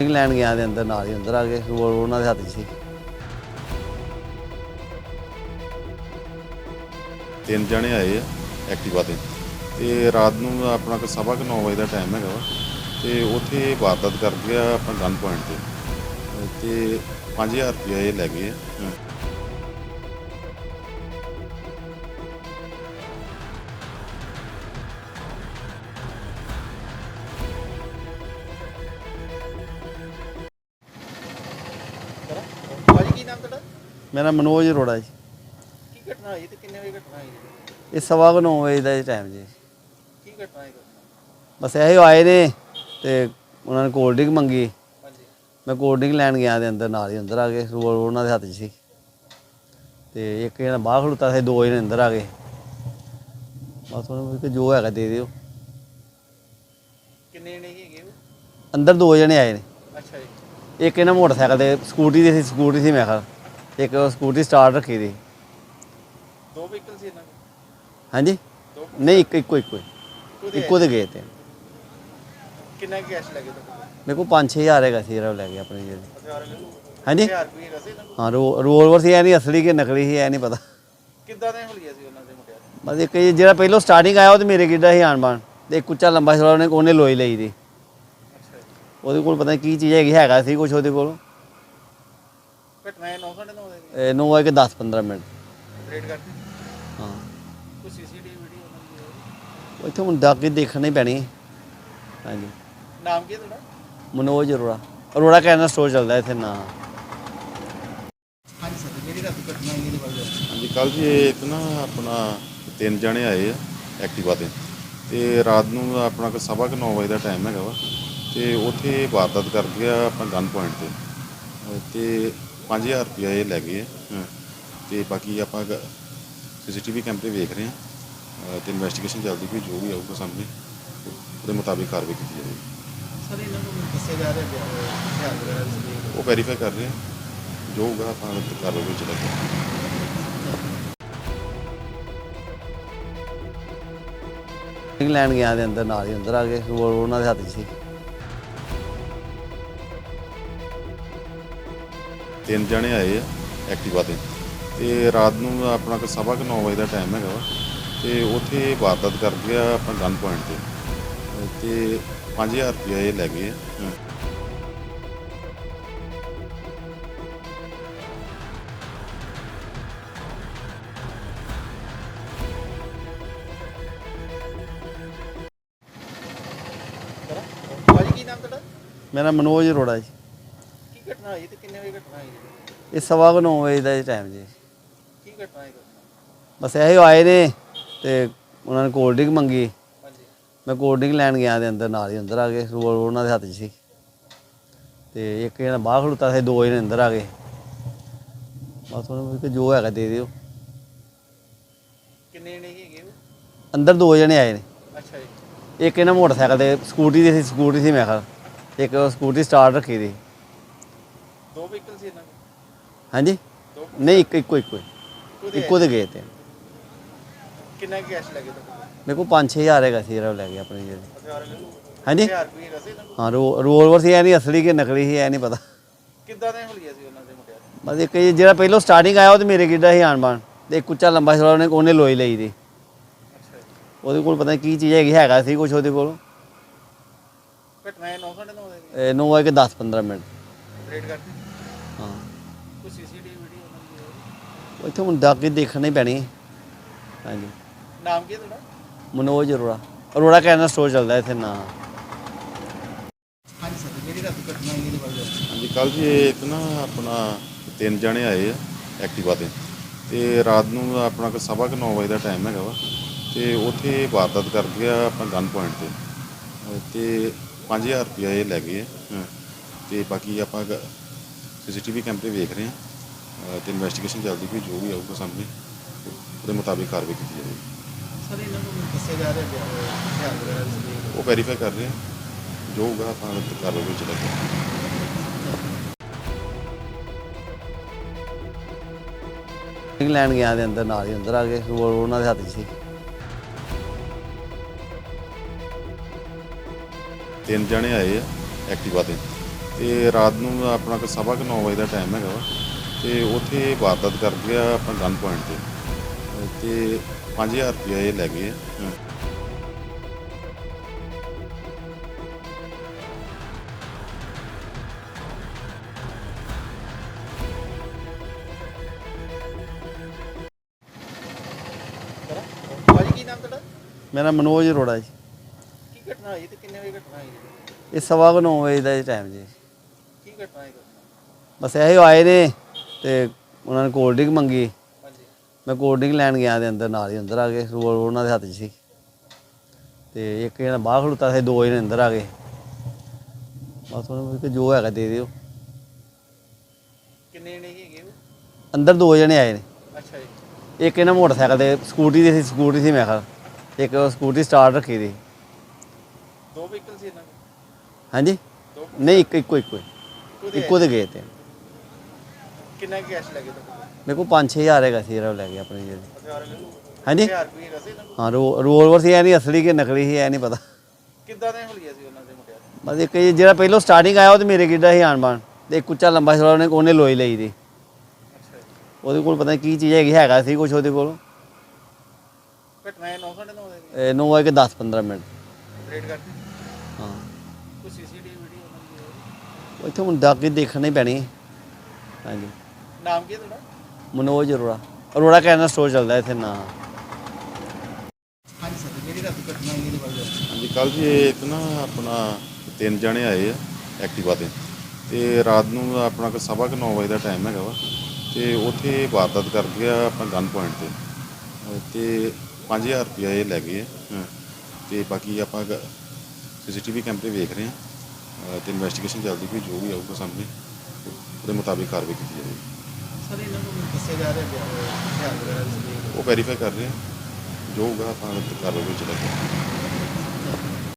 England ਗਿਆ ਦੇ ਅੰਦਰ ਨਾਲ ਹੀ ਅੰਦਰ ਆ ਗਏ ਰੋਲ ਉਹਨਾਂ ਦੇ ਹੱਥ 'ਚ ਸੀ। ਤਿੰਨ ਜਣੇ ਆਏ ਆ ਐਕਟਿਵਾ ਤੇ। ਤੇ ਰਾਤ ਨੂੰ ਆਪਣਾ ਕੋ ਸਵਾ ਕੁ ਨੌ ਵਜੇ ਦਾ ਟਾਈਮ ਹੈਗਾ ਵਾ। ਤੇ ਉੱਥੇ ਵਾਰਦਾਤ ਕਰ ਗਿਆ ਆਪਣਾ ਗਨ ਪੁਆਇੰਟ ਤੇ। ਤੇ 5000 ਰੁਪਇਆ ਇਹ ਲੈ ਗਏ ਆ। ਮੇਰਾ ਮਨੋਜ ਅਰੋੜਾ ਜੀ। ਕੀ ਘਟਨਾ ਹੋਈ ਤੇ ਕਿੰਨੇ ਵਜੇ ਘਟਨਾ ਹੋਈ ਇਹ ਸਵਾ ਕੁ ਨੌ ਵਜੇ ਦਾ ਟਾਈਮ ਜੀ। ਕੀ ਘਟਨਾ ਹੈ ਬਸ ਇਹੋ ਆਏ ਨੇ ਤੇ ਉਹਨਾਂ ਨੇ ਕੋਲਡ ਡਰਿੰਕ ਮੰਗੀ। ਹਾਂਜੀ। ਮੈਂ ਕੋਲਡ ਡਰਿੰਕ ਲੈਣ ਗਿਆ ਦੇ ਅੰਦਰ ਨਾਲ ਹੀ ਅੰਦਰ ਆ ਗਏ ਰੋਲ ਉਹਨਾਂ ਦੇ ਹੱਥ 'ਚ ਸੀ। ਤੇ ਇੱਕ ਜਣਾ ਬਾਹਰ ਖੜੁੱਤਾ ਸੀ ਦੋ ਜਣੇ ਅੰਦਰ ਆ ਗਏ। ਬਸ ਉਹਨੂੰ ਕਿ ਜੋ ਹੈਗਾ ਦੇ ਦਿਓ। ਕਿੰਨੇ ਜਣੇ ਹੈਗੇ ਉਹ? ਅੰਦਰ ਦੋ ਜਣੇ ਆਏ ਨੇ। ਅੱਛਾ ਜੀ। ਇੱਕ ਇਹਨਾਂ ਮੋਟਰਸਾਈਕਲ ਤੇ ਸਕੂਟੀ ਦੀ ਸੀ ਸਕੂਟੀ ਸੀ ਮੈਂ ਕਿਹਾ ਇੱਕ ਸਕੂਟੀ ਸਟਾਰਟ ਰੱਖੀ ਦੀ। ਦੋ ਵਹੀਕਲ ਸੀ ਇਹਨਾਂ ਦੇ? ਹਾਂਜੀ? ਨਹੀਂ ਇੱਕ ਇੱਕੋ ਇੱਕੋ। ਹੀ। ਉਹਦੇ ਇੱਕੋ ਦੇ ਗਏ ਤੇ। ਕਿੰਨਾ ਕੈਸ਼ ਲੱਗੇ ਤੁਹਾਡੇ ਮੇਰੇ ਕੋਲ 5-6000 ਹੈਗਾ ਸੀ ਜਿਹੜਾ ਉਹ ਲੈ ਗਿਆ ਆਪਣੀ ਜਿਹੜੀ। ਹਜ਼ਾਰ ਹਾਂਜੀ? ਰੁਪਏ ਹੈਗਾ ਸੀ ਇਹਨਾਂ ਕੋਲ ਹਾਂ ਸੀ ਇਹ ਨਹੀਂ ਅਸਲੀ ਕਿ ਨਕਲੀ ਸੀ ਇਹ ਨਹੀਂ ਪਤਾ। ਕਿੱਦਾਂ ਦੇ ਹੁਲੀਆ ਸੀ ਉਹਨਾਂ ਦੇ ਮੁੰਡਿਆਂ ਦੇ? ਬਸ ਇੱਕ ਇਹ ਜਿਹੜਾ ਪਹਿਲੋਂ ਸਟਾਰਟਿੰਗ ਆਇਆ ਉਹ ਤੇ ਮੇਰੇ ਕਿੱਡਾ ਸੀ ਆਣ ਬਾਣ ਤੇ ਇੱਕ ਉੱਚਾ ਲੰਬਾ ਛੋੜਾ ਉਹਨੇ ਉਹਨੇ ਲੋਈ ਲਈ ਦੀ। ਅੱਛਾ ਜੀ। ਉਹਦੇ ਕੋਲ ਪਤਾ ਨਹੀਂ ਕੀ ਚੀਜ਼ ਹੈਗੀ ਹੈਗਾ ਸੀ ਕੁਝ ਉਹਦੇ ਕੋਲ। ਘਟਨਾ ਇਹ 9:30 ਦੇ ਇਹਨੂੰ ਹੋਇਆ ਕਿ 10-15 ਮਿੰਟ। ਰੇਡ ਕਰਤੀ? ਹਾਂ। ਕੋਈ ਸੀਸੀਟੀਵੀ ਵੀਡੀਓ? ਉਹ ਇੱਥੇ ਹੁਣ ਜਾ ਕੇ ਦੇਖਣੀ ਪੈਣੀ ਹਾਂਜੀ। ਨਾਮ ਕੀ ਹੈ ਤੁਹਾਡਾ? ਮਨੋਜ ਅਰੋੜਾ। ਅਰੋੜਾ ਕਹਿਣਾ ਸਟੋਰ ਚੱਲਦਾ ਇੱਥੇ ਨਾ। ਹਾਂਜੀ ਸਰ ਜਿਹੜੀ ਰਾਤ ਘਟਨਾ ਹੋਈ ਇਹਦੇ ਬਾਰੇ? ਦੱਸੋ ਹਾਂਜੀ ਕੱਲ ਜੀ ਇਹ ਇੱਕ ਨਾ ਆਪਣਾ ਤਿੰਨ ਜਣੇ ਆਏ ਆ ਐਕਟਿਵਾ ਤੇ। ਤੇ ਰਾਤ ਨੂੰ ਆਪਣਾ ਕੋ ਸਵਾ ਕੁ ਨੌ ਵਜੇ ਦਾ ਟਾਈਮ ਹੈਗਾ ਵਾ। ਤੇ ਉੱਥੇ ਵਾਰਦਾਤ ਕਰ ਗਿਆ ਆਪਣਾ ਗਨ ਪੁਆਇੰਟ ਤੇ। ਤੇ 5000 ਰੁਪਇਆ ਇਹ ਲੈ ਗਏ ਆ। ਹਾਂ। ਤੇ ਬਾਕੀ ਆਪਾਂ ਸੀਸੀਟੀਵੀ ਕੈਮਰੇ ਵੇਖ ਰਹੇ ਹਾਂ। ਤੇ ਇਨਵੈਸਟੀਗੇਸ਼ਨ ਚੱਲਦੀ ਪਈ ਜੋ ਵੀ ਆਊਗਾ ਸਾਹਮਣੇ ਉਹਦੇ ਮੁਤਾਬਿਕ ਕਾਰਵਾਈ ਕੀਤੀ ਜਾਵੇਗੀ। ਸਰ ਇਹਨਾਂ ਨੂੰ ਦੱਸਿਆ ਜਾ ਰਿਹਾ ਹੈ ਉਹ ਵੈਰੀਫਾਈ ਕਰ ਰਹੇ ਹਾਂ ਜੋ ਹੋਊਗਾ ਆਪਾਂ ਕਾਰਵਾਈ ਵਿੱਚ ਲੱਗੇ ਇੰਗਲੈਂਡ ਗਿਆ ਦੇ ਅੰਦਰ ਨਾਲ ਹੀ ਅੰਦਰ ਆ ਗਏ। ਉਹਨਾਂ ਦੇ ਹੱਥ 'ਚ ਸੀ। ਤਿੰਨ ਜਣੇ ਆਏ ਆ ਐਕਟਿਵਾ ਤੇ। ਤੇ ਰਾਤ ਨੂੰ ਆਪਣਾ ਕੋ ਸਵਾ ਕੁ ਨੌ ਵਜੇ ਦਾ ਟਾਈਮ ਹੈਗਾ ਵਾ। ਤੇ ਉੱਥੇ ਵਾਰਦਾਤ ਕਰ ਗਿਆ ਆਪਣਾ ਗਨ ਪੁਆਇੰਟ ਤੇ। ਤੇ 5000 ਰੁਪਇਆ ਇਹ ਲੈ ਗਏ ਆ। ਮੇਰਾ ਮਨੋਜ ਅਰੋੜਾ ਜੀ। ਘਟਨਾ ਹੋਈ ਤੇ ਕਿੰਨੇ ਵਜੇ ਘਟਨਾ ਹੋਈ ਇਹ ਸਵਾ ਕੁ ਨੌ ਵਜੇ ਦਾ ਟਾਈਮ ਜੀ। ਕੀ ਘਟਨਾ ਹੈ ਬਸ ਇਹੋ ਆਏ ਨੇ ਤੇ ਉਹਨਾਂ ਨੇ ਕੋਲਡ ਡਰਿੰਕ ਮੰਗੀ। ਹਾਂਜੀ। ਮੈਂ ਕੋਲਡ ਡਰਿੰਕ ਲੈਣ ਗਿਆ ਦੇ ਅੰਦਰ ਨਾਲ ਹੀ ਅੰਦਰ ਆ ਗਏ ਰੋਲ ਉਹਨਾਂ ਦੇ ਹੱਥ 'ਚ ਸੀ। ਤੇ ਇੱਕ ਜਣਾ ਬਾਹਰ ਖੜੁੱਤਾ ਸੀ ਦੋ ਜਣੇ ਅੰਦਰ ਆ ਗਏ। ਬਸ ਉਹਨੂੰ ਕਿ ਜੋ ਹੈਗਾ ਦੇ ਦਿਓ। ਕਿੰਨੇ ਜਣੇ ਹੈਗੇ ਉਹ? ਅੰਦਰ ਦੋ ਜਣੇ ਆਏ ਨੇ। ਅੱਛਾ ਜੀ। ਇੱਕ ਇਹਨਾਂ ਮੋਟਰਸਾਈਕਲ ਤੇ ਸਕੂਟੀ ਦੀ ਸੀ ਸਕੂਟੀ ਸੀ ਮੈਂ ਕਿਹਾ ਇੱਕ ਸਕੂਟੀ ਸਟਾਰਟ ਰੱਖੀ ਦੀ। ਦੋ ਵਹੀਕਲ ਸੀ ਇਹਨਾਂ ਦੇ? ਹਾਂਜੀ। ਦੋ ਨਹੀਂ ਇੱਕ ਇੱਕੋ ਇੱਕੋ ਹੀ। ਉਹਦੇ ਇੱਕੋ ਦੇ ਗਏ ਤੇ। ਕਿੰਨਾ ਕੈਸ਼ ਲੱਗੇ ਤੁਹਾਡੇ ਮੇਰੇ ਕੋਲ 5-6000 ਹੈਗਾ ਸੀ ਜਿਹੜਾ ਉਹ ਲੈ ਗਿਆ ਆਪਣੀ ਜਿਹੜੀ। ਹਾਂਜੀ। ਹੈਗਾ ਸੀ ਇਹਨਾਂ ਕੋਲ ਹਾਂ ਰੋ- ਰਿਵੋਲਵਰ ਸੀ ਇਹ ਨਹੀਂ ਅਸਲੀ ਕਿ ਨਕਲੀ ਸੀ ਇਹ ਨਹੀਂ ਪਤਾ। ਕਿੱਦਾਂ ਦੇ ਹੁਲੀਆ ਸੀ ਉਹਨਾਂ ਦੇ ਮੁੰਡਿਆਂ ਦੇ? ਬਸ ਇੱਕ ਇਹ ਜਿਹੜਾ ਪਹਿਲੋਂ ਸਟਾਰਟਿੰਗ ਆਇਆ ਉਹ ਤੇ ਮੇਰੇ ਕਿੱਡਾ ਸੀ ਆਣ ਬਾਣ ਤੇ ਇੱਕ ਉੱਚਾ ਲੰਬਾ ਛੋੜਾ ਉਹਨੇ ਉਹਨੇ ਲੋਈ ਲਈ ਦੀ। ਅੱਛਾ ਜੀ। ਉਹਦੇ ਕੋਲ ਪਤਾ ਨਹੀਂ ਕੀ ਚੀਜ਼ ਹੈਗੀ ਹੈਗਾ ਸੀ ਕੁਝ ਉਹਦੇ ਕੋਲ। ਘਟਨਾ ਇਹ 9:30 ਦੇ ਇਹਨੂੰ ਹੋਇਆ ਕਿ 10-15 ਮਿੰਟ। ਕਰਤੀ ਹਾਂ। ਕੋਈ ਸੀਸੀਟੀਵੀ ਵੀਡੀਓ ਉਹਨਾਂ ਦੀ ਹੈ? ਉਹ ਇੱਥੇ ਹੁਣ ਕੇ ਦੇਖਣੀ ਪੈਣੀ। ਹਾਂਜੀ। ਨਾਮ ਕੀ ਹੈ ਤੁਹਾਡਾ? ਮਨੋਜ ਅਰੋੜਾ। ਅਰੋੜਾ ਕਹਿਣਾ ਸਟੋਰ ਚੱਲਦਾ ਇੱਥੇ ਨਾ। ਹਾਂਜੀ ਸਰ ਜਿਹੜੀ ਰਾਤ ਘਟਨਾ ਹੋਈ ਇਹਦੇ ਬਾਰੇ ਦੱਸੋ। ਹਾਂਜੀ ਕੱਲ ਜੀ ਇਹ ਇੱਕ ਨਾ ਆਪਣਾ ਤਿੰਨ ਜਣੇ ਆਏ ਆ ਐਕਟਿਵਾ ਤੇ। ਤੇ ਰਾਤ ਨੂੰ ਆਪਣਾ ਕੋ ਸਵਾ ਕੁ ਨੌ ਵਜੇ ਦਾ ਟਾਈਮ ਹੈਗਾ ਵਾ। ਤੇ ਉੱਥੇ ਵਾਰਦਾਤ ਕਰ ਗਿਆ ਆਪਣਾ ਗਨ ਪੁਆਇੰਟ ਤੇ। ਤੇ 5000 ਰੁਪਇਆ ਇਹ ਲੈ ਗਏ ਆ। ਹਾਂ। ਤੇ ਬਾਕੀ ਆਪਾਂ ਸੀਸੀਟੀਵੀ ਕੈਮਰੇ ਵੇਖ ਰਹੇ ਹਾਂ ਤੇ ਇਨਵੈਸਟੀਗੇਸ਼ਨ ਚੱਲਦੀ ਪਈ ਜੋ ਵੀ ਆਊਗਾ ਸਾਹਮਣੇ ਉਹਦੇ ਮੁਤਾਬਿਕ ਕਾਰਵਾਈ ਕੀਤੀ ਜਾਵੇਗੀ। ਸਰ ਇਹਨਾਂ ਨੂੰ ਦੱਸਿਆ ਜਾ ਰਿਹਾ ਹੈ ਵਗੈਰਾ ਉਹ ਵੈਰੀਫਾਈ ਕਰ ਰਹੇ ਹਾਂ ਜੋ ਹੋਊਗਾ ਆਪਾਂ ਕਾਰਵਾਈ ਵਿੱਚ ਲੱਗੇ ਇੰਗਲੈਂਡ ਗਿਆ ਦੇ ਅੰਦਰ ਨਾਲ ਹੀ ਅੰਦਰ ਆ ਗਏ ਰੋਲ ਉਹਨਾਂ ਦੇ ਹੱਥ 'ਚ ਸੀ। ਤਿੰਨ ਜਣੇ ਆਏ ਆ ਐਕਟਿਵਾ ਤੇ ਤੇ ਰਾਤ ਨੂੰ ਆਪਣਾ ਕੋਈ ਸਵਾ ਕੁ ਨੌ ਵਜੇ ਦਾ ਟਾਈਮ ਹੈਗਾ ਵਾ ਤੇ ਉੱਥੇ ਵਾਰਦਾਤ ਕਰ ਗਿਆ ਆਪਾਂ ਗਨ ਪੁਆਇੰਟ ਤੇ। ਤੇ 5000 ਰੁਪਇਆ ਇਹ ਲੈ ਗਏ ਆ। ਹਾਂ। ਭਾਜੀ ਕੀ ਨਾਮ ਤੁਹਾਡਾ? ਮੇਰਾ ਮਨੋਜ ਅਰੋੜਾ ਜੀ। ਕੀ ਘਟਨਾ ਹੋਈ ਤੇ ਕਿੰਨੇ ਵਜੇ ਘਟਨਾ ਹੋਈ? ਇਹ ਸਵਾ ਕੁ ਨੌ ਵਜੇ ਦਾ ਟਾਈਮ ਜੀ। ਬਸ ਇਹੋ ਆਏ ਨੇ ਤੇ ਉਹਨਾਂ ਨੇ ਕੋਲਡ ਡਰਿੰਕ ਮੰਗੀ। ਹਾਂਜੀ ਮੈਂ ਕੋਲਡ ਡਰਿੰਕ ਲੈਣ ਗਿਆ ਤੇ ਅੰਦਰ ਨਾਲ ਹੀ ਅੰਦਰ ਆ ਗਏ ਰਿਵੋਲਵਰ ਉਹਨਾਂ ਦੇ ਹੱਥ 'ਚ ਸੀ। ਤੇ ਇੱਕ ਜਣਾ ਬਾਹਰ ਖੜੁੱਤਾ ਸੀ ਦੋ ਜਣੇ ਅੰਦਰ ਆ ਗਏ। ਬਸ ਉਹਨੇ ਕਿ ਜੋ ਹੈਗਾ ਦੇ ਦਿਓ। ਕਿੰਨੇ ਜਣੇ ਹੈਗੇ ਉਹ? ਅੰਦਰ ਦੋ ਜਣੇ ਆਏ ਨੇ। ਅੱਛਾ ਜੀ। ਇੱਕ ਇਹਨਾਂ ਮੋਟਰਸਾਈਕਲ ਤੇ ਸਕੂਟੀ ਦੀ ਸੀ ਸਕੂਟੀ ਸੀ ਮੈਂ ਕਿਹਾ। ਇੱਕ ਸਕੂਟੀ ਸਟਾਰਟ ਰੱਖੀ ਦੀ। ਦੋ ਵਹੀਕਲ ਸੀ ਇਹਨਾਂ ਦੇ? ਹਾਂਜੀ। ਦੋ ਨਹੀਂ ਇੱਕ ਇੱਕੋ ਇੱਕੋ ਇੱਕੋ ਦੇ ਗਏ ਤੇ। ਕਿੰਨਾ ਕੈਸ਼ ਲੱਗੇ ਤੁਹਾਡੇ ਮੇਰੇ ਕੋਲ 5-6000 ਹੈਗਾ ਸੀ ਜਿਹੜਾ ਉਹ ਲੈ ਗਿਆ ਆਪਣੀ ਹਜ਼ਾਰ ਹਾਂਜੀ? ਹਜ਼ਾਰ ਰੁਪਏ ਹੈਗਾ ਸੀ ਹਾਂ ਇਹ ਨਹੀਂ ਅਸਲੀ ਕਿ ਨਕਲੀ ਸੀ ਇਹ ਨਹੀਂ ਪਤਾ। ਕਿੱਦਾਂ ਦੇ ਹੁਲੀਆ ਸੀ ਉਹਨਾਂ ਦੇ ਮੁੰਡਿਆਂ ਦੇ? ਬਸ ਇੱਕ ਇਹ ਜਿਹੜਾ ਪਹਿਲੋਂ ਸਟਾਰਟਿੰਗ ਆਇਆ ਉਹ ਤੇ ਮੇਰੇ ਕਿੱਡਾ ਸੀ ਆਣ ਬਾਣ ਤੇ ਇੱਕ ਉੱਚਾ ਲੰਬਾ ਸੀ ਉਹਨੇ ਉਹਨੇ ਲੋਈ ਲਈ ਦੀ। ਅੱਛਾ ਜੀ। ਉਹਦੇ ਕੋਲ ਪਤਾ ਨਹੀਂ ਕੀ ਚੀਜ਼ ਹੈਗੀ ਹੈਗਾ ਸੀ ਕੁਝ ਉਹਦੇ ਕੋਲ। ਘਟਨਾ ਇਹ 9:30 ਦੇ ਨੋ ਹੈ ਕਿ 10-15 ਮਿੰਟ। ਰੇਡ ਕਰਤੀ ਹਾਂ ਕੋਈ ਸੀਸੀਟੀਵੀ ਵੀਡੀਓ ਉਹਨਾਂ ਦੀ ਉਹ ਇੱਥੇ ਹੁਣ ਜਾ ਕੇ ਦੇਖਣੀ ਪੈਣੀ ਹਾਂਜੀ। ਨਾਮ ਕੀ ਹੈ ਤੁਹਾਡਾ? ਮਨੋਜ ਅਰੋੜਾ। ਅਰੋੜਾ ਕਹਿਣਾ ਸਟੋਰ ਚੱਲਦਾ ਇੱਥੇ ਨਾ। ਹਾਂਜੀ ਸਰ ਜਿਹੜੀ ਰਾਤ ਘਟਨਾ ਇਹਦੇ ਬਾਰੇ ਹਾਂਜੀ ਕੱਲ ਜੀ ਇਹ ਇੱਕ ਨਾ ਆਪਣਾ ਤਿੰਨ ਜਣੇ ਆਏ ਆ ਐਕਟਿਵਾ ਤੇ। ਤੇ ਰਾਤ ਨੂੰ ਆਪਣਾ ਕੋਈ ਸਵਾ ਕੁ ਨੌ ਵਜੇ ਦਾ ਟਾਈਮ ਹੈਗਾ ਵਾ। ਤੇ ਉੱਥੇ ਵਾਰਦਾਤ ਕਰ ਗਿਆ ਆਪਾਂ ਗਨ ਪੁਆਇੰਟ ਤੇ। ਅਹ ਤੇ 5000 ਰੁਪਇਆ ਇਹ ਲੈ ਗਏ ਆ। ਹਾਂ। ਤੇ ਬਾਕੀ ਆਪਾਂ ਸੀਸੀਟੀਵੀ ਕੈਮਰੇ ਵੇਖ ਰਹੇ ਆ। ਅਹ ਤੇ ਇਨਵੈਸਟੀਗੇਸ਼ਨ ਚੱਲਦੀ ਪਈ ਜੋ ਵੀ ਆਊਗਾ ਸਾਹਮਣੇ। ਉਹਦੇ ਮੁਤਾਬਿਕ ਕਾਰਵਾਈ ਕੀਤੀ ਜਾਵੇਗੀ ਸਰ ਇਹਨਾਂ ਨੂੰ ਦੱਸਿਆ ਜਾ ਰਿਹਾ ਹੈ ਹਜ਼ਾਰ ਵਗੈਰਾ ਵੀ ਸੀ ਉਹ ਵੈਰੀਫਾਈ ਕਰ ਰਹੇ ਆ। ਜੋ ਹੋਊਗਾ ਆਪਾਂ ਕਾਰਵਾਈ ਵਿੱਚ ਚੱਲਾਂਗੇ